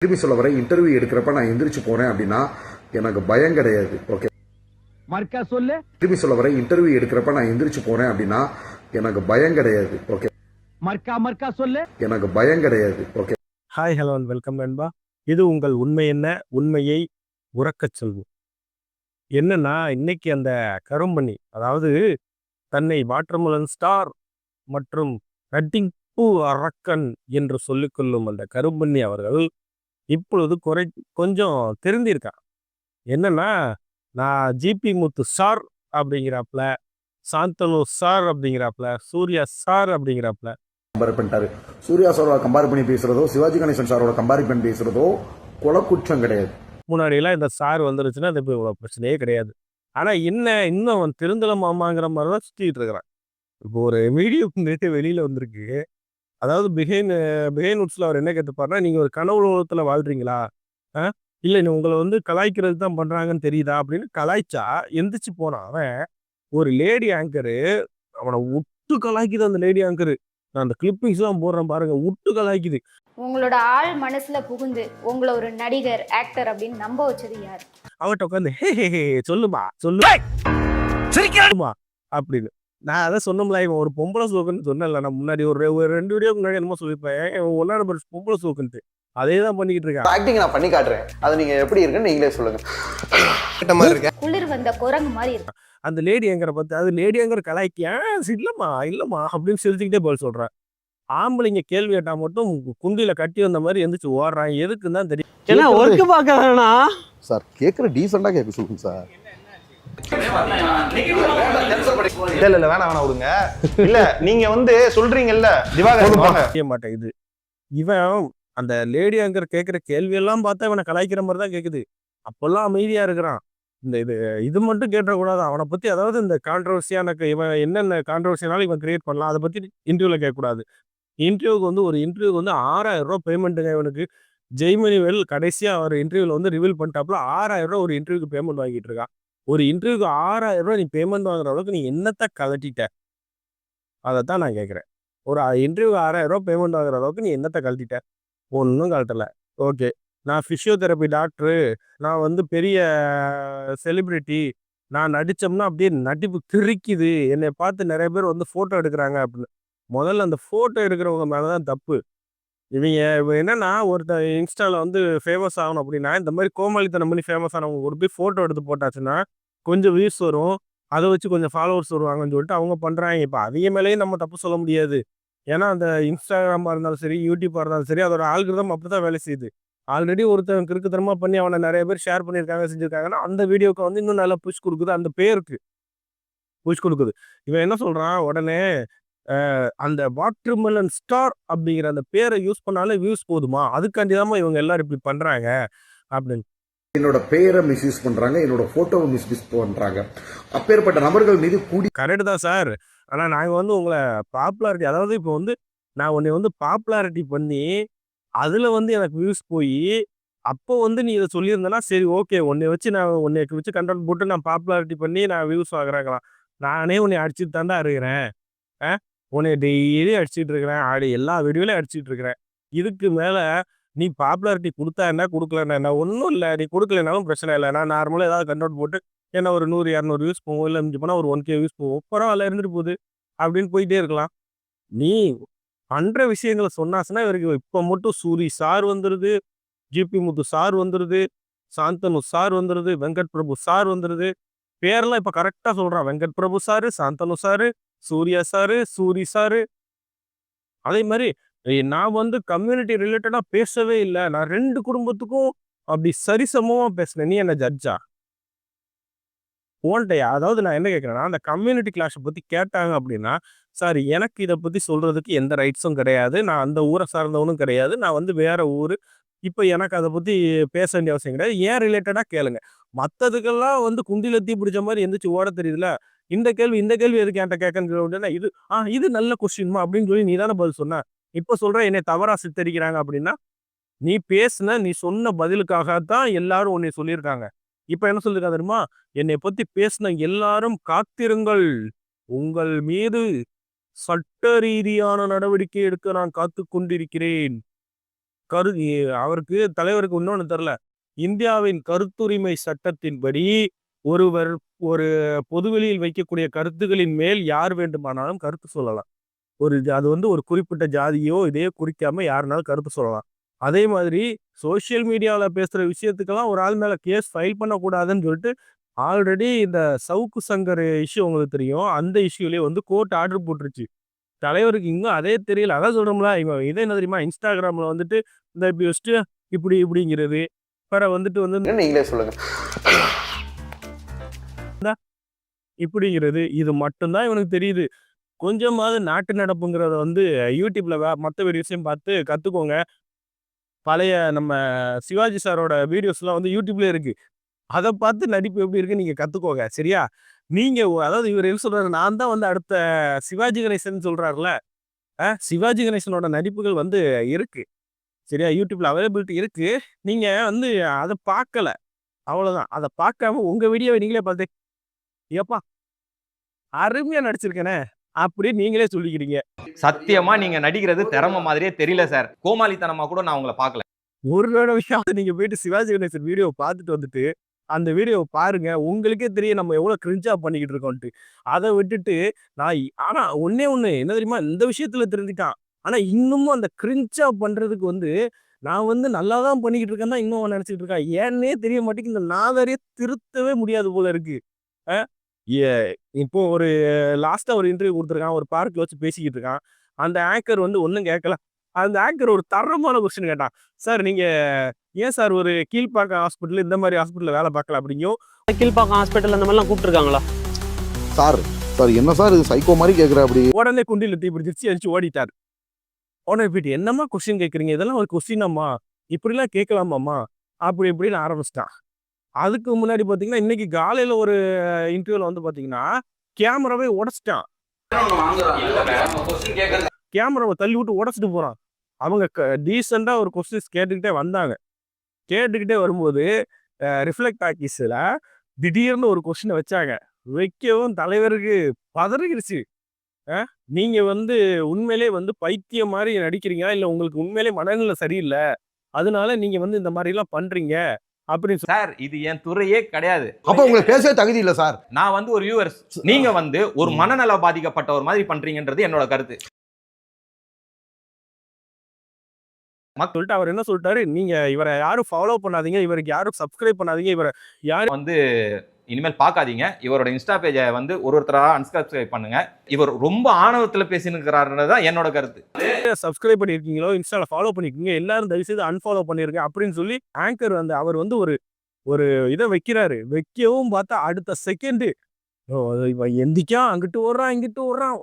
திரும்பி சொல்ல வர இன்டர்வியூ எடுக்கிறப்ப நான் எந்திரிச்சு போனேன் அப்படின்னா எனக்கு பயம் கிடையாது ஓகே மர்க்கா சொல்லு. திரும்பி சொல்ல வர இன்டர்வியூ எடுக்கிறப்ப நான் எந்திரிச்சு போனேன் அப்படின்னா எனக்கு பயம் கிடையாது ஓகே மர்க்கா மர்க்கா சொல்லு. எனக்கு பயம் கிடையாது okay hi hello and welcome நண்பா. இது உங்கள் உண்மை என்ன? உண்மையை உறக்கச் சொல்வோம். என்னன்னா இன்னைக்கு அந்த கரும்பணி அதாவது தன்னை வாட்டர்மலன் ஸ்டார் மற்றும் ரட்டிங் பூ அரக்கன் என்று சொல்லிக்கொள்ளும் அந்த கரும்பண்ணி அவர்கள் இப்பொழுது குறை கொஞ்சம் தெரிந்திருக்கான் என்னன்னா நான் ஜிபி முத்து சார் அப்படிங்கிறாப்புல சாந்தனு சார் அப்படிங்கிறாப்புல சூர்யா சார் அப்படிங்கிறாப்புல. கம்பேர் பண்ணிட்டாரு. சூர்யா சாரோட கம்பேர் பண்ணி பேசுறதோ சிவாஜி கணேசன் சாரோட கம்பேர் பண்ணி பேசுறதோ கொலை குற்றம் கிடையாது. முன்னாடியெல்லாம் இந்த சார் வந்துருச்சுன்னா அது இப்போ பிரச்சனையே கிடையாது. ஆனால் என்ன இன்னும் அவன் திருந்தலமாமாங்கிற மாதிரி தான் சுற்றிட்டு இருக்கிறான். இப்போ ஒரு வீடியோ நேற்று வெளியில் வந்திருக்கு. அதாவது பிஹைன் பிஹைன் உட்ஸில் அவர் என்ன கேட்டுப்பாருன்னா நீங்கள் ஒரு கனவு உலகத்தில் வாழ்றீங்களா? ஆ? இல்லை நீ உங்களை வந்து கலாய்க்கிறது தான் பண்ணுறாங்கன்னு தெரியுதா? அப்படின்னு கலாய்ச்சா எந்திரிச்சு போனான் அவன் ஒரு லேடி ஆங்கரு அவனை விட்டு கலாய்க்குது அந்த லேடி ஆங்கரு நான் அந்த கிளிப்பிங்ஸ்லாம் போடுறேன் பாருங்க விட்டு கலாய்க்குது. உங்களோட ஆள் மனசுல புகுந்து உங்களை ஒரு நடிகர் ஆக்டர் அப்படின்னு நம்ப வச்சது யார்? அவட்ட உட்காந்து ஹே ஹே ஹே சொல்லுமா சொல்லு சொல்லுமா அப்படின்னு. நான் அதை சொன்னோம்ல இவன் ஒரு பொம்பளை சோக்குன்னு சொன்னேன்ல நான் முன்னாடி ஒரு ரெ- ஒரு ரெண்டு வீடியோ முன்னாடி என்னமோ சொல்லியிருப்பேன். இவன் ஒன்னா நம்பர் பொம்பளை சோக்குன்ட்டு. அதே தான் பண்ணிக்கிட்டு இருக்கான். ஆக்டிங் நான் பண்ணி காட்டுறேன். அது நீங்க எப்படி இருக்குன்னு நீங்களே சொல்லுங்க. கேட்ட மாதிரி இருக்கேன். குளிர் வந்த குரங்கு மாதிரி இருக்கு. அந்த லேடி எங்கிற பார்த்து அது லேடி எங்கிற கலாய்க்கு ஏன் இல்லம்மா இல்லம்மா அப்படின்னு சிரிச்சுக்கிட்டே பதில் சொல்றேன் ஆம்பளைங்க கேள்வி கேட்டா மட்டும் குண்டில கட்டி வந்த மாதிரி எந்திரிச்சு ஓடுறான். எதுக்குன்னு தான் தெரியும். ஏன்னா ஒர்க் பார்க்க வேணாம் சார் கேட்குற டீசெண்டாக கேட்க சொல்லுங்க சார். இல்ல இல்ல இல்ல வேணாம் வேணாம் விடுங்க. இல்ல நீங்க வந்து சொல்றீங்கல்ல திவாகர் மாட்டேங்குது இவன் அந்த லேடி அங்கர் கேட்குற கேள்வியெல்லாம் பார்த்தா இவனை கலாய்க்கிற மாதிரி தான் கேட்குது அப்பெல்லாம் அமைதியா இருக்கிறான். இந்த இது இது மட்டும் கேட்டக்கூடாது. அவனை பத்தி அதாவது இந்த கான்ட்ரவர்சியான இவன் என்னென்ன கான்ட்ரவர்சினாலும் இவன் கிரியேட் பண்ணலாம். அதை பத்தி இன்டர்வியூல கேட்கக்கூடாது. இன்டர்வியூக்கு வந்து ஒரு இன்டர்வியூக்கு வந்து ஆறாயிரம் ரூபாய் பேமெண்ட்டுங்க இவனுக்கு. ஜெய்மணி வெல் கடைசியா அவர் இன்டர்வியூல வந்து ரிவீல் பண்ணிட்டாப்புல ஆறாயிரம் ரூபாய் ஒரு இன்டர்வியூக்கு பேமெண்ட் வாங்கிட்டு இருக்கான். ஒரு இன்டர்வியூக்கு ஆறாயிரம் ரூபாய் நீ பேமெண்ட் வாங்குற அளவுக்கு நீ என்னத்தை கழட்டிட்ட? அதை தான் நான் கேட்குறேன் ஒரு இன்டர்வியூக்கு ஆறாயிரம் ரூபாய் பேமெண்ட் வாங்குற அளவுக்கு நீ என்னத்தை கழட்டிட்ட? ஒன்றும் கழட்டலை. ஓகே. நான் ஃபிசியோதெரப்பி டாக்டரு நான் வந்து பெரிய செலிப்ரிட்டி நான் நடித்தோம்னா அப்படியே நடிப்பு கிறுக்கிது. என்னை பார்த்து நிறைய பேர் வந்து ஃபோட்டோ எடுக்கிறாங்க அப்படின்னு. முதல்ல அந்த ஃபோட்டோ எடுக்கிறவங்க மேலே தான் தப்பு. இவங்க இவங்க என்னன்னா ஒருத்தன் இன்ஸ்டாவில் வந்து ஃபேமஸ் ஆகணும் அப்படின்னா இந்த மாதிரி கோமாளித்தனம் பண்ணி ஃபேமஸ் ஆனவங்க ஒரு போய் ஃபோட்டோ எடுத்து போட்டாச்சுன்னா கொஞ்சம் வியூஸ் வரும். அதை வச்சு கொஞ்சம் ஃபாலோவர்ஸ் வருவாங்கன்னு சொல்லிட்டு அவங்க பண்ணுறாங்க இப்போ அதிக மேலேயும் நம்ம தப்பு சொல்ல முடியாது. ஏன்னா அந்த இன்ஸ்டாகிராமாக இருந்தாலும் சரி யூடியூப்பாக இருந்தாலும் சரி அதோட ஆல்கிரதம் அப்படி தான் வேலை செய்யுது. ஆல்ரெடி ஒருத்தன் கிறுக்குத்தனமாக பண்ணி அவனை நிறைய பேர் ஷேர் பண்ணியிருக்காங்க செஞ்சுருக்காங்கன்னா அந்த வீடியோக்கு வந்து இன்னும் நல்லா புஷ் கொடுக்குது அந்த பேருக்கு. புஷ் கொடுக்குது. இவன் என்ன சொல்கிறான் உடனே அந்த வாட்டர்மெலன் ஸ்டார் அப்படிங்கிற அந்த பேரை யூஸ் பண்ணாலே வியூஸ் போதுமா? அதுக்காண்டி தான் இவங்க எல்லாரும் இப்படி பண்றாங்க அப்படின்னு. என்னோட பெயரை மிஸ்யூஸ் பண்றாங்க என்னோட போட்டோவை மிஸ்யூஸ் பண்றாங்க. அப்பேற்பட்ட நபர்கள் மீது கூடி கரெக்டு தான் சார். ஆனால் நாங்கள் வந்து உங்களை பாப்புலாரிட்டி அதாவது இப்போ வந்து நான் உன்னை வந்து பாப்புலாரிட்டி பண்ணி அதில் வந்து எனக்கு வியூஸ் போய் அப்போ வந்து நீ இதை சொல்லியிருந்தனா சரி ஓகே உன்னை வச்சு நான் உன்னை வச்சு கண்ட்ரோல் போட்டு நான் பாப்புலாரிட்டி பண்ணி நான் வியூஸ் வாங்குறாங்களாம். நானே உன்னை அடிச்சுட்டு தாண்டா இருக்கிறேன். ஆ உன்னை டெய்லி அடிச்சுட்டு இருக்கிறேன். ஆடி எல்லா வீடியோலையும் அடிச்சுட்டு இருக்கிறேன். இதுக்கு மேலே நீ பாப்புலாரிட்டி கொடுத்தா என்ன? கொடுக்கலன்னா என்ன? ஒன்றும் இல்லை. நீ கொடுக்கலனாலும் பிரச்சனை இல்லை. நான் நார்மலாக ஏதாவது கண்ட்ரோல் போட்டு என்ன ஒரு நூறு இரநூறு வியூஸ் போகும். இல்லை மிஞ்சி போனால் ஒரு ஒன் கே வியூஸ் போகும். பரவாயில்ல இருந்துட்டு போகுது. அப்படின்னு போயிட்டே இருக்கலாம். நீ பண்ணுற விஷயங்களை சொன்னாச்சுன்னா இவருக்கு இப்போ மட்டும் சூரி சார் வந்துடுது ஜிபி முத்து சார் வந்துடுது சாந்தனு சார் வந்துடுது வெங்கட் பிரபு சார் வந்துடுது பேரெல்லாம் இப்போ கரெக்டாக சொல்கிறான் Venkat Prabhu sir Shanthanu sir Suriya sir Soori sir. அதே மாதிரி நான் வந்து கம்யூனிட்டி ரிலேட்டடாக பேசவே இல்லை. நான் ரெண்டு குடும்பத்துக்கும் அப்படி சரிசமமாக பேசினேன். நீ என்ன ஜட்ஜா ஓன்ட்டையா அதாவது நான் என்ன கேட்குறேன்னா அந்த கம்யூனிட்டி கிளாஷை பற்றி கேட்டாங்க அப்படின்னா சார் எனக்கு இதை பற்றி சொல்கிறதுக்கு எந்த ரைட்ஸும் கிடையாது. நான் அந்த ஊரை சார்ந்தவனும் கிடையாது. நான் வந்து வேற ஊர். இப்போ எனக்கு அதை பற்றி பேச வேண்டிய அவசியம் கிடையாது. ஏன் ரிலேட்டடாக கேளுங்க. மற்றதுக்கெல்லாம் வந்து குண்டில தீ பிடிச்ச மாதிரி எந்திரிச்சு ஓட தெரியுதுல இந்த கேள்வி இந்த கேள்வி எதுக்கு என்கிட்ட கேட்கன்னு அப்படின்னா இது ஆ இது நல்ல கொஸ்டின்மா அப்படின்னு சொல்லி நீ தானே பதில் சொன்ன. இப்போ சொல்ற என்னை தவறா சித்தரிக்கிறாங்க அப்படின்னா நீ பேசுன நீ சொன்ன பதிலுக்காகத்தான் எல்லாரும் உன்னை சொல்லியிருக்காங்க. இப்போ என்ன சொல்லியிருக்கா தெரியுமா? என்னை பத்தி பேசின எல்லாரும் காத்திருங்கள். உங்கள் மீது சட்ட ரீதியான நடவடிக்கை எடுக்க நான் காத்து கொண்டிருக்கிறேன். கரு அவருக்கு தலைவருக்கு இன்னொன்னு தெரில. இந்தியாவின் கருத்துரிமை சட்டத்தின்படி ஒருவர் ஒரு பொதுவெளியில் வைக்கக்கூடிய கருத்துகளின் மேல் யார் வேண்டுமானாலும் கருத்து சொல்லலாம். ஒரு அது வந்து ஒரு குறிப்பிட்ட ஜாதியோ இதையோ குறிக்காம யாருனாலும் கருத்து சொல்லலாம். அதே மாதிரி சோஷியல் மீடியாவில் பேசுகிற விஷயத்துக்கெல்லாம் ஒரு ஆள் மேலே கேஸ் ஃபைல் பண்ணக்கூடாதுன்னு சொல்லிட்டு ஆல்ரெடி இந்த சவுக்கு சங்கர் இஷ்யூ உங்களுக்கு தெரியும். அந்த இஷ்யூலேயே வந்து கோர்ட் ஆர்டர் போட்டுருச்சு. தலைவருக்கு இங்கே அதே தெரியல. அதான் சொல்கிறோம்ல இவன் இதே என்ன தெரியுமா இன்ஸ்டாகிராமில் வந்துட்டு இந்த இப்படி வச்சுட்டு இப்படி இப்படிங்கிறது. வேற வந்துட்டு வந்து நீங்களே சொல்லுங்க. இப்படிங்கிறது இது மட்டும்தான் இவனுக்கு தெரியுது. கொஞ்சமாவது நாட்டு நடப்புங்கிறத வந்து யூடியூப்ல வே மற்ற வீடியோஸையும் பார்த்து கற்றுக்கோங்க பழைய நம்ம சிவாஜி சாரோட வீடியோஸ்லாம் வந்து யூடியூப்ல இருக்கு. அதை பார்த்து நடிப்பு எப்படி இருக்கு நீங்க கற்றுக்கோங்க சரியா? நீங்க அதாவது இவர் என்ன சொல்றாரு? நான் தான் வந்து அடுத்த சிவாஜி கணேசன் சொல்றாருல சிவாஜி கணேசனோட நடிப்புகள் வந்து இருக்கு சரியா? யூடியூப்ல அவைலபிலிட்டி இருக்கு. நீங்க வந்து அதை பார்க்கல அவ்வளவுதான். அதை பார்க்காம உங்க வீடியோவை நீங்களே பார்த்து ஏப்பா அருமையா நடிச்சிருக்கேனே அப்படி நீங்களே சொல்லிக்கிறீங்க. சத்தியமா நீங்க நடிக்கிறது திறமை மாதிரியே தெரியல சார். கோமாளித்தனமா கூட நான் உங்களை பார்க்கல. ஒரு தடவை விஷயம் நீங்க போயிட்டு சிவாஜி கணேசன் வீடியோ பார்த்துட்டு வந்துட்டு அந்த வீடியோ பாருங்க உங்களுக்கே தெரியும் நம்ம எவ்வளவு கிரிஞ்சா பண்ணிக்கிட்டு இருக்கோம்ட்டு அதை விட்டுட்டு நான் ஆனா ஒன்னே ஒண்ணு என்ன தெரியுமா இந்த விஷயத்துல தெரிஞ்சுட்டான் ஆனா இன்னமும் அந்த கிரிஞ்சா பண்றதுக்கு வந்து நான் வந்து நல்லா தான் பண்ணிக்கிட்டு இருக்கேன் தான் இன்னும் நினைச்சிட்டு இருக்கான். ஏன்னே தெரிய மாட்டேங்குது. இந்த நாதரையே திருத்தவே முடியாது போல இருக்கு. இப்போ ஒரு லாஸ்டா ஒரு இன்டர்வியூ கொடுத்துருக்கான். ஒரு பார்க்ல வச்சு பேசிக்கிட்டு இருக்கான். அந்த ஆங்கர் வந்து ஒன்றும் கேட்கல அந்த ஆங்கர் ஒரு தரமான கொஸ்டின் கேட்டான். சார் நீங்க ஏன் சார் ஒரு கீழ்ப்பாக்கம் ஹாஸ்பிட்டல் இந்த மாதிரி ஹாஸ்பிட்டல்ல வேலை பார்க்கல? அப்படிங்கும். கீழ்பாக்கம் ஹாஸ்பிட்டல் அந்த மாதிரிலாம் கூப்பிட்டுருக்காங்களா? சார் சார் என்ன சார் இது சைக்கோ மாதிரி கேட்குற அப்படி? உடனே குண்டில தீ பிடிச்சி அடிச்சு ஓடிட்டார். உடனே போயிட்டு என்னம்மா கொஸ்டின் கேட்குறீங்க இதெல்லாம் ஒரு கொஸ்டினாம்மா இப்படிலாம் கேட்கலாமாம்மா அப்படி இப்படின்னு ஆரம்பிச்சிட்டான். அதுக்கு முன்னாடி பார்த்தீங்கன்னா இன்னைக்கு காலையில் ஒரு இன்டர்வியூவில் வந்து பார்த்தீங்கன்னா கேமராவே உடச்சிட்டான். கேமராவை தள்ளி விட்டு உடச்சிட்டு போகிறான் அவங்க டீசெண்டாக ஒரு கொஸ்டின்ஸ் கேட்டுக்கிட்டே வந்தாங்க. கேட்டுக்கிட்டே வரும்போது ரிஃப்ளெக்ட் ஆக்கிஸில் திடீர்னு ஒரு கொஸ்டினை வச்சாங்க. வைக்கவும் தலைவருக்கு பதறிடுச்சு. நீங்கள் வந்து உண்மையிலே வந்து பைத்தியம் மாதிரி நடிக்கிறீங்களா? இல்லை உங்களுக்கு உண்மையிலே மனநிலை சரியில்லை. அதனால நீங்கள் வந்து இந்த மாதிரிலாம் பண்ணுறீங்க அப்படின்னு சார் இது என் துறையே கிடையாது. அப்போ உங்களுக்கு பேசவே தகுதி இல்லை சார். நான் வந்து ஒரு வியூவர்ஸ் நீங்க வந்து ஒரு மனநல பாதிக்கப்பட்ட ஒரு மாதிரி பண்றீங்கன்றது என்னோட கருத்து. சொல்லிட்டு அவர் என்ன சொல்லிட்டாரு? நீங்க இவரை யாரும் ஃபாலோ பண்ணாதீங்க இவருக்கு யாரும் சப்ஸ்கிரைப் பண்ணாதீங்க இவரை யாரும் வந்து இனிமேல் பார்க்காதீங்க. இவரோட இன்ஸ்டா பேஜை வந்து ஒரு ஒருத்தரா அன்சப்ஸ்கிரைப் பண்ணுங்க. இவர் ரொம்ப ஆணவத்துல பேசினுக்கிறாருன்றது தான் என்னோட கருத்து. சப்ஸ்கிரைப் பண்ணியிருக்கீங்களோ இன்ஸ்டால ஃபாலோ பண்ணிருக்கீங்க எல்லாரும் தயவு செய்து அன்ஃபாலோ பண்ணிருங்க அப்படின்னு சொல்லி ஆங்கர் வந்து அவர் வந்து ஒரு ஒரு இதை வைக்கிறாரு. வைக்கவும் பார்த்தா அடுத்த செகண்ட் இவன் எந்திக்கா அங்கிட்டு ஓடுறான் இங்கிட்டு ஓடுறான்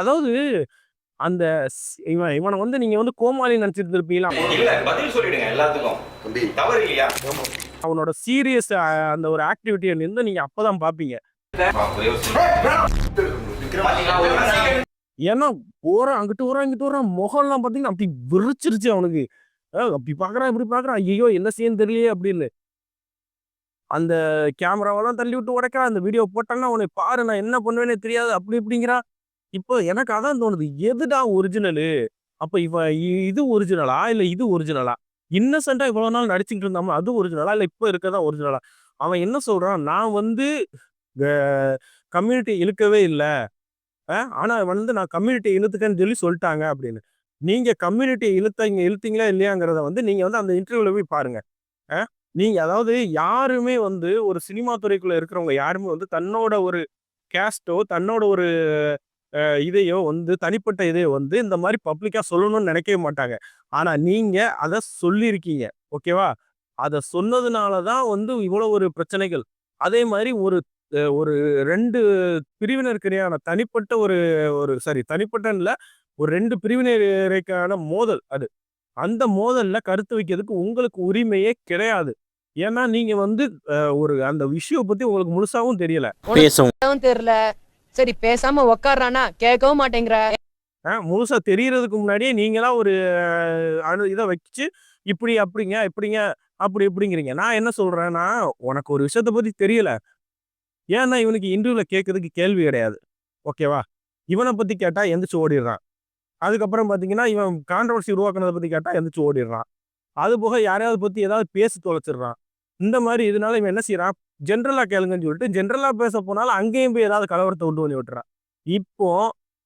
அதாவது அந்த இவன் இவனை வந்து நீங்க வந்து கோமாளி நினைச்சிட்டு இருப்பீங்களா இல்ல பதில் சொல்லிடுங்க எல்லாத்துக்கும். தவறு இல்லையா? அவனோட சீரியஸ் அந்த ஒரு ஆக்டிவிட்டியை இருந்து நீங்க அப்பதான் பாப்பீங்க. ஏன்னா போறான் அங்கிட்டு ஓறான் இங்கிட்டு ஓறான் முகம்லாம் பாத்தீங்கன்னா அப்படி விரிச்சிருச்சு அவனுக்கு. அப்படி பாக்குறான் இப்படி பாக்குறான் ஐயோ என்ன செய்யன்னு தெரியலையே அப்படின்னு. அந்த கேமராவெல்லாம் தள்ளி விட்டு உடைக்கிறான் அந்த வீடியோ போட்டாங்கன்னா அவனை பாரு நான் என்ன பண்ணுவேனே தெரியாது அப்படி இப்படிங்கிறான் இப்போ எனக்கு அதான் தோணுது. எதுடா ஒரிஜினலு அப்போ இவன் இது ஒரிஜினலா இல்லை இது ஒரிஜினலா இன்னசென்ட்டா இவ்வளோ நாள் நடிச்சுட்டு இருந்தாம அது ஒரிஜினலா இல்லை இப்போ இருக்கதான் ஒரிஜினலா அவன் என்ன சொல்றான்? நான் வந்து கம்யூனிட்டி இழுக்கவே இல்லை. ஆனா வந்து நான் கம்யூனிட்டி இழுத்துக்கேன்னு சொல்லி சொல்லிட்டாங்க அப்படின்னு. நீங்க கம்யூனிட்டி இழுத்தீங்க இழுத்தீங்களா இல்லையாங்கிறத வந்து நீங்க வந்து அந்த இன்டர்வியூல போய் பாருங்க. அஹ், நீங்க அதாவது யாருமே வந்து ஒரு சினிமா துறைக்குள்ள இருக்கிறவங்க யாருமே வந்து தன்னோட ஒரு கேஸ்டோ தன்னோட ஒரு இதையோ வந்து தனிப்பட்ட இதையோ வந்து இந்த மாதிரி பப்ளிக்கா சொல்லணும்னு நினைக்கவே மாட்டாங்க. ஆனா நீங்க அதை சொல்லியிருக்கீங்க. ஓகேவா? அதை சொன்னதுனால தான் வந்து இவ்வளவு ஒரு பிரச்சனைகள். அதே மாதிரி ஒரு ஒரு ரெண்டு பிரிவினருக்கிடையான தனிப்பட்ட ஒரு ஒரு சாரி தனிப்பட்ட இல்ல ஒரு ரெண்டு பிரிவினருக்கான மோதல் அது. அந்த மோதல்ல கருத்து வைக்கிறதுக்கு உங்களுக்கு உரிமையே கிடையாது. ஏன்னா நீங்க வந்து அஹ், ஒரு அந்த விஷயம் பத்தி உங்களுக்கு முழுசாவும் தெரியல. பேசவும். தெரியல. சரி பேசாம உக்காடுறானா கேட்கவும் மாட்டேங்கிற. முழுசா தெரியறதுக்கு முன்னாடியே நீங்களா ஒரு அணு இதை வச்சு இப்படி அப்படிங்க இப்படிங்க அப்படி இப்படிங்கிறீங்க. நான் என்ன சொல்றேன்னா உனக்கு ஒரு விஷயத்த பத்தி தெரியல. ஏன்னா இவனுக்கு இன்டர்வியூல கேட்கறதுக்கு கேள்வி கிடையாது. ஓகேவா? இவனை பத்தி கேட்டா எந்திரிச்சு ஓடிடுறான். அதுக்கப்புறம் பார்த்தீங்கன்னா இவன் கான்ட்ரவர்சி உருவாக்குனதை பத்தி கேட்டா எந்திரிச்சு ஓடிடுறான். அது போக யாரையாவது பத்தி ஏதாவது பேசி தொலைச்சிடுறான். இந்த மாதிரி இதனால இவன் என்ன செய்யறான் ஜென்ரலாக கேளுங்கன்னு சொல்லிட்டு ஜென்ரலாக பேச போனாலும் அங்கேயும் போய் ஏதாவது கலவரத்தை உண்டு பண்ணி விட்டுறான் இப்போ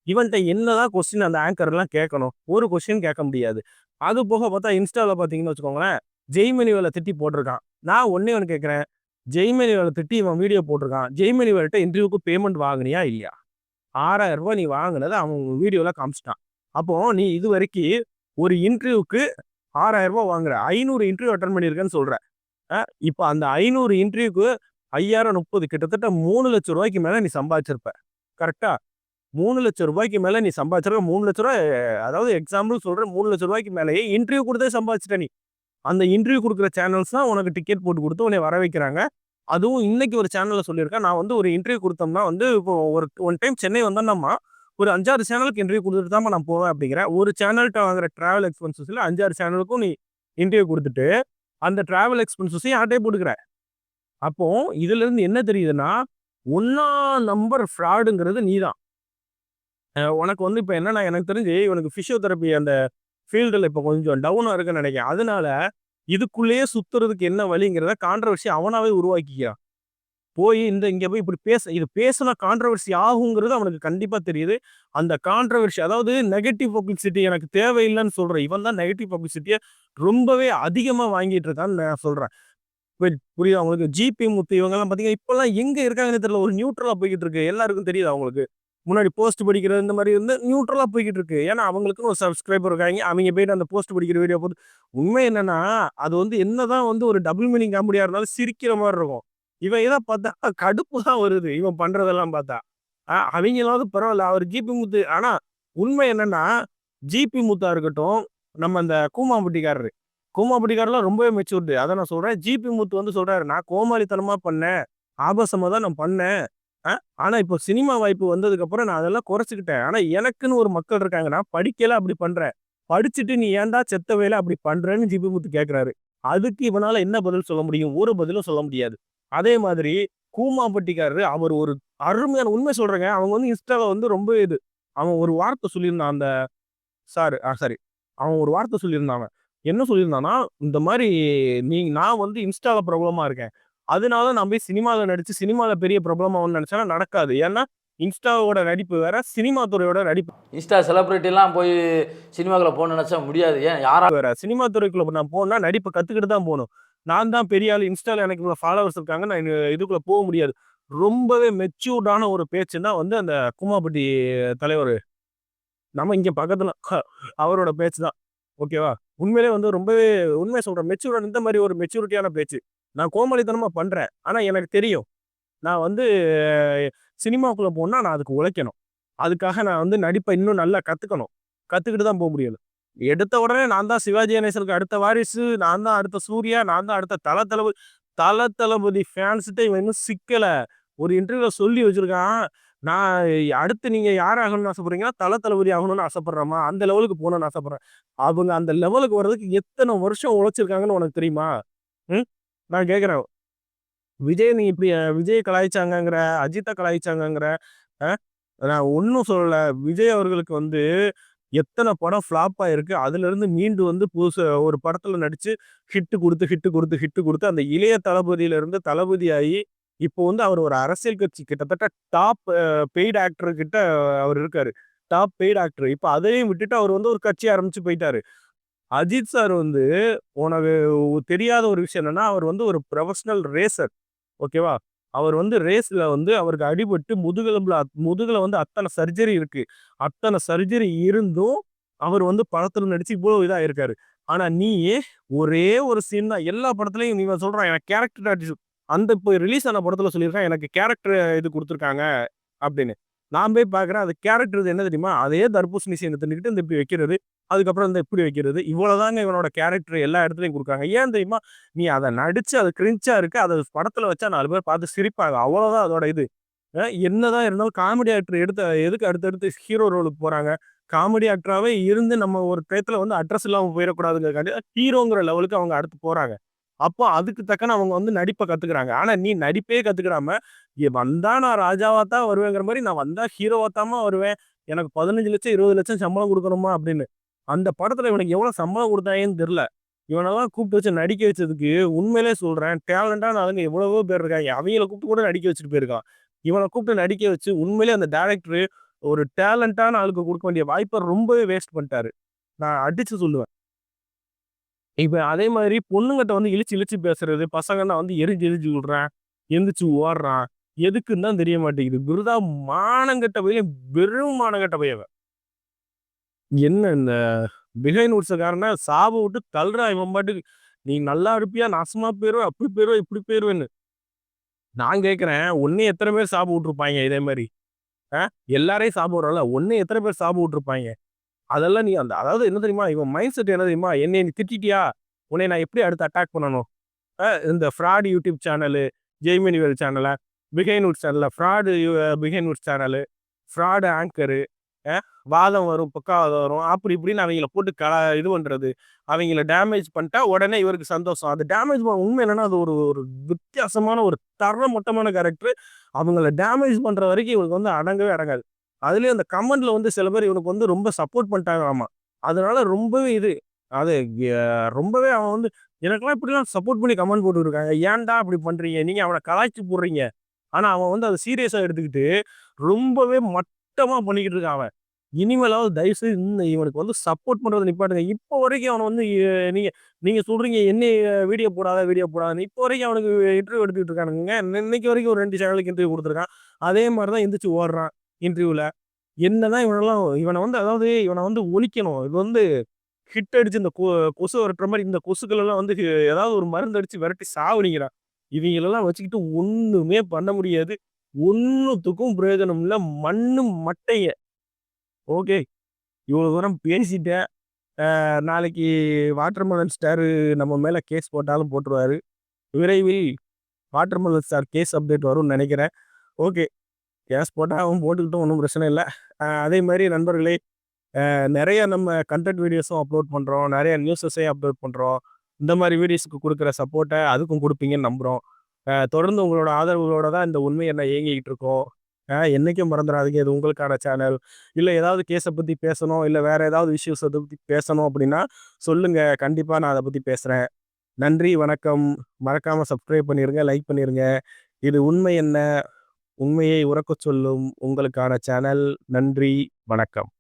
இவன்கிட்ட என்னதான் கொஸ்டின் அந்த ஆங்கர்லாம் கேட்கணும்? ஒரு கொஸ்டின் கேட்க முடியாது. அது போக பார்த்தா இன்ஸ்டாவில் பார்த்தீங்கன்னு வச்சுக்கோங்களேன் ஜெய்மணி வேலை திட்டி போட்டிருக்கான். நான் ஒன்னே ஒன்று கேட்குறேன். ஜெய்மணி வேலை திட்டி இவன் வீடியோ போட்டிருக்கான். ஜெய்மணி இன்டர்வியூக்கு பேமெண்ட் வாங்குனியா இல்லையா? ஆறாயிரம் ரூபாய் நீ வாங்கினதை அவன் வீடியோவில் காமிச்சிட்டான். அப்போ நீ இது வரைக்கும் ஒரு இன்டர்வியூக்கு ஆறாயிரம் ரூபாய் வாங்குற. ஐநூறு இன்டர்வியூ அட்டன் பண்ணியிருக்கேன்னு சொல்கிற இப்போ அந்த ஐநூறு இன்டர்வியூக்கு ஐயாயிரம் முப்பது கிட்டத்தட்ட மூணு லட்சம் ரூபாய்க்கு மேலே நீ சம்பாதிச்சிருப்ப. கரெக்டா மூணு லட்சம் ரூபாய்க்கு மேலே நீ சம்பாதிச்சிருக்க மூணு லட்ச ரூபாய் அதாவது எக்ஸாம்பிள் சொல்கிற மூணு லட்ச ரூபாய்க்கு மேலேயே இன்டர்வியூ கொடுத்தே சம்பாதிச்சிட்ட நீ. அந்த இன்டர்வியூ கொடுக்குற சேனல்ஸ் தான் உனக்கு டிக்கெட் போட்டு கொடுத்து உன்னை வர வைக்கிறாங்க. அதுவும் இன்னைக்கு ஒரு சேனலில் சொல்லியிருக்கேன். நான் வந்து ஒரு இன்டர்வியூ கொடுத்தோம்னா வந்து இப்போ ஒரு ஒன் டைம் சென்னை வந்தோம்னா ஒரு அஞ்சாறு சேனலுக்கு இன்டர்வியூ கொடுத்துட்டு தான் நான் போவேன் அப்படிங்கிறேன் ஒரு சேனல்கிட்ட வாங்குற ட்ராவல் எக்ஸ்பென்சஸில் அஞ்சாறு சேனலுக்கும் நீ இன்டர்வியூ கொடுத்துட்டு அந்த டிராவல் எக்ஸ்பென்சஸையும் யார்ட்டே போட்டுக்கிறேன். அப்போ இதுல இருந்து என்ன தெரியுதுன்னா ஒன்னா நம்பர் ஃப்ராடுங்கிறது நீதான். தான் உனக்கு வந்து இப்போ என்னன்னா எனக்கு தெரிஞ்சு இவனுக்கு ஃபிசியோதெரப்பி அந்த ஃபீல்டில் இப்போ கொஞ்சம் டவுனாக இருக்குன்னு நினைக்கிறேன். அதனால இதுக்குள்ளேயே சுத்துறதுக்கு என்ன வழிங்கிறத கான்ட்ரவர்சி அவனாவே உருவாக்கிக்கிறான். போய் இந்த இங்கே போய் இப்படி பேச இது பேசினா கான்ட்ரவர்சி ஆகுங்கிறது அவனுக்கு கண்டிப்பாக தெரியுது. அந்த கான்ட்ரவர்சி அதாவது நெகட்டிவ் பப்ளிசிட்டி எனக்கு தேவையில்லைன்னு சொல்கிறேன் இவன் தான் நெகட்டிவ் பப்ளிசிட்டியை ரொம்பவே அதிகமாக வாங்கிட்டு இருக்கான்னு நான் சொல்கிறேன் புரியுது அவங்களுக்கு ஜிபி முத்து இவங்கெல்லாம் பார்த்தீங்கன்னா இப்போல்லாம் எங்கே இருக்காங்கன்னு தெரியல. ஒரு நியூட்ரலாக போய்கிட்டு இருக்கு. எல்லாருக்கும் தெரியுது அவங்களுக்கு? முன்னாடி போஸ்ட் படிக்கிறது இந்த மாதிரி வந்து நியூட்ரலாக போய்கிட்டு இருக்கு. ஏன்னா அவங்களுக்குன்னு ஒரு சப்ஸ்கிரைபர் இருக்காங்க. அவங்க போயிட்டு அந்த போஸ்ட் படிக்கிற வீடியோ போட்டு உண்மை என்னன்னா அது வந்து என்னதான் வந்து ஒரு டபுள் மீனிங் காமெடியாக இருந்தாலும் சிரிக்கிற மாதிரி இருக்கும். இவன் இதை பார்த்தா கடுப்பு தான் வருது. இவன் பண்றதெல்லாம் பார்த்தா. அவங்களாவது பரவாயில்ல அவர் ஜிபி முத்து. ஆனா உண்மை என்னன்னா ஜிபி முத்தா இருக்கட்டும் நம்ம அந்த கூமாம்பட்டிக்காரரு. கூமாம்பட்டிக்காரெல்லாம் ரொம்பவே மெச்சூர்டு அதை நான் சொல்றேன் ஜிபி முத்து வந்து சொல்றாரு நான் கோமாளித்தனமா பண்ணேன். ஆபாசமா தான் நான் பண்ணேன். ஆனா இப்போ சினிமா வாய்ப்பு வந்ததுக்கு அப்புறம் நான் அதெல்லாம் குறைச்சிக்கிட்டேன். ஆனா எனக்குன்னு ஒரு மக்கள் இருக்காங்க நான் படிக்கல அப்படி பண்றேன். படிச்சுட்டு நீ ஏன்டா செத்த வேலை அப்படி பண்றேன்னு ஜிபி முத்து கேட்கிறாரு அதுக்கு இவனால என்ன பதில் சொல்ல முடியும்? ஒரு பதிலும் சொல்ல முடியாது. அதே மாதிரி கூமாம்பட்டிக்காரரு அவர் ஒரு அருமையான உண்மை சொல்றேங்க அவங்க வந்து இன்ஸ்டால வந்து ரொம்ப இது. அவன் ஒரு வார்த்தை சொல்லியிருந்தான் அந்த சார் சாரி அவன் ஒரு வார்த்தை சொல்லியிருந்தாங்க என்ன சொல்லியிருந்தான்னா இந்த மாதிரி நீ நான் வந்து இன்ஸ்டால பிரபலமா இருக்கேன். அதனால நான் போய் சினிமாவில் நடிச்சு சினிமாவில் பெரிய பிரபலமாகணும்னு நினைச்சேன்னா நடக்காது. ஏன்னா இன்ஸ்டாவோட நடிப்பு வேற சினிமா துறையோட நடிப்பு. இன்ஸ்டா செலிபிரிட்டிலாம் போய் சினிமாக்குள்ள போக நினைச்சா முடியாது. ஏன் யாரா வேற சினிமா துறைக்குள்ள நான் போனா நடிப்பை கத்துக்கிட்டு தான் போகணும். நான் தான் பெரிய ஆள் இன்ஸ்டால எனக்கு இவ்வளோ ஃபாலோவர்ஸ் இருக்காங்க நான் இதுக்குள்ளே போக முடியாது. ரொம்பவே மெச்சூர்டான ஒரு பேச்சுன்னா வந்து அந்த குமாபட்டி தலைவர். நம்ம இங்கே பக்கத்தில் அவரோட பேச்சு தான். ஓகேவா உண்மையிலே வந்து ரொம்பவே உண்மை சொல்கிறேன் மெச்சூர்டான இந்த மாதிரி ஒரு மெச்சூரிட்டியான பேச்சு. நான் கோமாளித்தனமாக பண்ணுறேன் ஆனால் எனக்கு தெரியும். நான் வந்து சினிமாவுக்குள்ளே போனால் நான் அதுக்கு உழைக்கணும். அதுக்காக நான் வந்து நடிப்பை இன்னும் நல்லா கற்றுக்கணும் கற்றுக்கிட்டு தான் போக முடியும் எடுத்த உடனே நான் தான் சிவாஜி கணேசனுக்கு அடுத்த வாரிசு நான் தான் அடுத்த சூர்யா நான் தான் அடுத்த தல தளபதி தல தளபதி ஃபேன்ஸ்கிட்ட இவன் இன்னும் சிக்கலை. ஒரு இன்டர்வியூவில் சொல்லி வச்சிருக்கான். நான் அடுத்து நீங்கள் யார் ஆகணும்னு ஆசைப்படுறீங்கன்னா தல தளபதி ஆகணும்னு ஆசைப்படுறேமா அந்த லெவலுக்கு போகணும்னு ஆசைப்பட்றேன். அவங்க அந்த லெவலுக்கு வர்றதுக்கு எத்தனை வருஷம் உழைச்சிருக்காங்கன்னு உனக்கு தெரியுமா? ம்? நான் கேட்குறேன். விஜய் நீ இப்படி விஜய் கலாய்ச்சாங்கங்கிற அஜித்தை கலாய்ச்சாங்கங்கிற நான் ஒன்றும் சொல்லலை. விஜய் அவர்களுக்கு வந்து எத்தனை படம் ஃப்ளாப் ஆயிருக்கு அதுலேருந்து மீண்டு வந்து புதுசு ஒரு படத்தில் நடித்து ஹிட்டு கொடுத்து ஹிட்டு கொடுத்து ஹிட்டு கொடுத்து அந்த இளைய தளபதியிலேருந்து தளபதியாகி தளபதி ஆகி இப்போ வந்து அவர் ஒரு அரசியல் கட்சி கிட்டத்தட்ட டாப் பெய்டு ஆக்டர் கிட்ட அவர் இருக்காரு. டாப் பெய்டு ஆக்டர் இப்போ அதையும் விட்டுட்டு அவர் வந்து ஒரு கட்சி ஆரம்பிச்சு போயிட்டாரு. அஜித் சார் வந்து உனக்கு தெரியாத ஒரு விஷயம் என்னன்னா அவர் வந்து ஒரு ப்ரொஃபஷனல் ரேசர் ஓகேவா அவர் வந்து ரேஸில் வந்து அவருக்கு அடிபட்டு முதுகெலும்பில் அத்- வந்து அத்தனை சர்ஜரி இருக்குது அத்தனை சர்ஜரி இருந்தும் அவர் வந்து படத்தில் நடித்து இவ்வளோ இதாக இருக்காரு. ஆனால் நீ ஒரே ஒரு சீன் தான் எல்லா படத்துலையும் நீ சொல்கிறான் எனக்கு கேரக்டர் ஆர்டிஸ்ட் அந்த இப்போ ரிலீஸ் ஆன படத்தில் சொல்லியிருக்கான் எனக்கு கேரக்டர் இது கொடுத்துருக்காங்க அப்படின்னு. நான் போய் பார்க்குறேன் அது கேரக்டர் இது என்ன தெரியுமா? அதே தர்பூசணி சீனை தின்னுக்கிட்டு இந்த இப்படி வைக்கிறது. அதுக்கப்புறம் இந்த இப்படி வைக்கிறது? இவ்வளவுதாங்க இவனோட கேரக்டர் எல்லா இடத்துலையும் கொடுக்காங்க ஏன் தெரியுமா? நீ அதை நடிச்சு அது கிரிஞ்சா இருக்கு. அதை படத்துல வச்சா நாலு பேர் பார்த்து சிரிப்பாங்க. அவ்வளவுதான் அதோட இது. என்னதான் இருந்தாலும் காமெடி ஆக்டர் எடுத்த எதுக்கு அடுத்தடுத்து ஹீரோ ரோலுக்கு போறாங்க? காமெடி ஆக்டராகவே இருந்து நம்ம ஒரு டயத்துல வந்து அட்ரஸ் இல்லாமல் போயிடக்கூடாதுங்கிறக்காண்டி ஹீரோங்கிற லெவலுக்கு அவங்க அடுத்து போறாங்க. அப்போ அதுக்கு தக்கன அவங்க வந்து நடிப்பை கத்துக்கிறாங்க. ஆனா நீ நடிப்பே கத்துக்கிறாம வந்தா நான் ராஜாவா தான் வருவேங்கிற மாதிரி நான் வந்தா ஹீரோவா தாமா வருவேன். எனக்கு பதினஞ்சு லட்சம் இருபது லட்சம் சம்பளம் கொடுக்கணுமா? அப்படின்னு. அந்த படத்தில் இவனுக்கு எவ்வளோ சம்பளம் கொடுத்தாங்கன்னு தெரில இவனெல்லாம் கூப்பிட்டு வச்சு நடிக்க வச்சதுக்கு உண்மையிலே சொல்கிறேன் டேலண்டான ஆளுங்க எவ்வளவோ பேர் இருக்காங்க. அவங்கள கூப்பிட்டு கூட நடிக்க வச்சுட்டு போயிருக்கான். இவனை கூப்பிட்டு நடிக்க வச்சு உண்மையிலே அந்த டேரக்டரு ஒரு டேலண்டான ஆளுக்கு கொடுக்க வேண்டிய வாய்ப்பை ரொம்பவே வேஸ்ட் பண்ணிட்டாரு. நான் அடித்து சொல்லுவேன். இப்போ அதே மாதிரி பொண்ணுங்கிட்ட வந்து இழிச்சு இழிச்சு பேசுறது பசங்கன்னா வந்து எரிஞ்சு எரிஞ்சு விடுறேன் எந்திரிச்சு ஓடுறான் எதுக்குன்னு தான் தெரிய மாட்டேங்குது. குருதா மானங்கட்ட பையன் வெறும் மானங்கட்ட பையவன் என்ன இந்த பிகைன் உட்ஸக்காரன சாப விட்டு தள்ளுறா இவன் பாட்டுக்கு. நீ நல்லா இருப்பியா? நாசமா போயிருவ? அப்படி போயிருவ? இப்படி போயிருவேன்னு. நான் கேட்குறேன் ஒன்னே எத்தனை பேர் சாப விட்டுருப்பாங்க இதே மாதிரி ஆ? எல்லாரையும் சாப ஒன்னே எத்தனை பேர் சாப விட்டுருப்பாங்க? அதெல்லாம் நீ அந்த அதாவது என்ன தெரியுமா? இவன் மைண்ட் செட் என்ன தெரியுமா? என்னை நீ திட்டிட்டியா? உன்னை நான் எப்படி அடுத்து அட்டாக் பண்ணணும்? ஆ, இந்த ஃப்ராட் யூடியூப் சேனலு ஜெய்மினிவல் சேனலை பிகைன்வுட் சேனலில் fraud Behindwoods channel fraud anchor வாதம் வரும் பக்காவாதம் வரும் அப்படி இப்படின்னு அவங்கள போட்டு க இது பண்ணுறது அவங்கள டேமேஜ் பண்ணிட்டா உடனே இவருக்கு சந்தோஷம். அது டேமேஜ் உண்மை என்னன்னா அது ஒரு ஒரு வித்தியாசமான ஒரு தர மொத்தமான கேரக்டர் அவங்கள டேமேஜ் பண்ணுற வரைக்கும் இவனுக்கு வந்து அடங்கவே அடங்காது. அதுலேயும் அந்த கமெண்ட்ல வந்து சில பேர் இவனுக்கு வந்து ரொம்ப சப்போர்ட் பண்ணிட்டாங்க ஆமாம் அதனால ரொம்பவே இது அது ரொம்பவே அவன் வந்து எனக்கெல்லாம் இப்படிலாம் சப்போர்ட் பண்ணி கமெண்ட் போட்டுருக்காங்க. ஏன்டா அப்படி பண்ணுறீங்க நீங்கள் அவனை கலாய்ச்சி போடுறீங்க. ஆனால் அவன் வந்து அதை சீரியஸாக எடுத்துக்கிட்டு ரொம்பவே மட்டமாக பண்ணிக்கிட்டு இருக்கான் அவன். இனிமேலாவது தயவுசெய்து இந்த இவனுக்கு வந்து சப்போர்ட் பண்ணுறது நிப்பாட்டுங்க. இப்போ வரைக்கும் அவனை வந்து நீங்கள் நீங்கள் சொல்கிறீங்க என்ன வீடியோ போடாத வீடியோ போடாத இப்போ வரைக்கும் அவனுக்கு இன்டர்வியூ எடுத்துக்கிட்டு இருக்கானுங்க. இன்னைக்கு வரைக்கும் ஒரு ரெண்டு சேனலுக்கு இன்டர்வியூ கொடுத்துருக்கான். அதே மாதிரி தான் எந்திரிச்சு ஓடுறான் இன்டர்வியூல என்னதான் இவனெல்லாம் இவனை வந்து அதாவது இவனை வந்து ஒழிக்கணும். இது வந்து ஹிட் அடிச்சு இந்த கொ- கொசு விரட்டுற மாதிரி இந்த கொசுக்களெல்லாம் வந்து ஏதாவது ஒரு மருந்து அடித்து விரட்டி சாவடிக்கிறான். இவங்களெல்லாம் வச்சுக்கிட்டு ஒன்றுமே பண்ண முடியாது. ஒன்றுத்துக்கும் பிரயோஜனம் இல்லை. மண்ணு மட்டையை ஓகே. இவ்வளோ தூரம் பேசிட்டேன். நாளைக்கு வாட்டர்மெலன் ஸ்டார் நம்ம மேலே கேஸ் போட்டாலும் போட்டுருவாரு. விரைவில் வாட்டர்மெலன் ஸ்டார் கேஸ் அப்டேட் வரும்னு நினைக்கிறேன். ஓகே. கேஸ் போட்டால் அவன் போட்டுக்கிட்டும் ஒன்றும் பிரச்சனை இல்லை. அதே மாதிரி நண்பர்களே நிறைய நம்ம கண்டென்ட் வீடியோஸும் அப்லோட் பண்ணுறோம் நிறைய நியூஸஸையும் அப்லோட் பண்ணுறோம் இந்த மாதிரி வீடியோஸுக்கு கொடுக்குற சப்போர்ட்டை அதுக்கும் கொடுப்பீங்கன்னு நம்புகிறோம் தொடர்ந்து உங்களோட ஆதரவுகளோட தான் இந்த உண்மை என்ன இயங்கிக்கிட்டு இருக்கோம். என்றைக்கும் என்னைக்கும் மறந்துடாதீங்க இது உங்களுக்கான சேனல். இல்லை ஏதாவது கேஸை பற்றி பேசணும். இல்லை வேறு ஏதாவது இஷ்யூஸை பற்றி பேசணும் அப்படின்னா சொல்லுங்கள் கண்டிப்பாக நான் அதை பற்றி பேசுகிறேன் நன்றி வணக்கம். மறக்காமல் சப்ஸ்கிரைப் பண்ணிடுங்க லைக் பண்ணிடுங்க இது உண்மை என்ன? உண்மையை உறக்கச் சொல்லும் உங்களுக்கான சேனல். நன்றி வணக்கம்.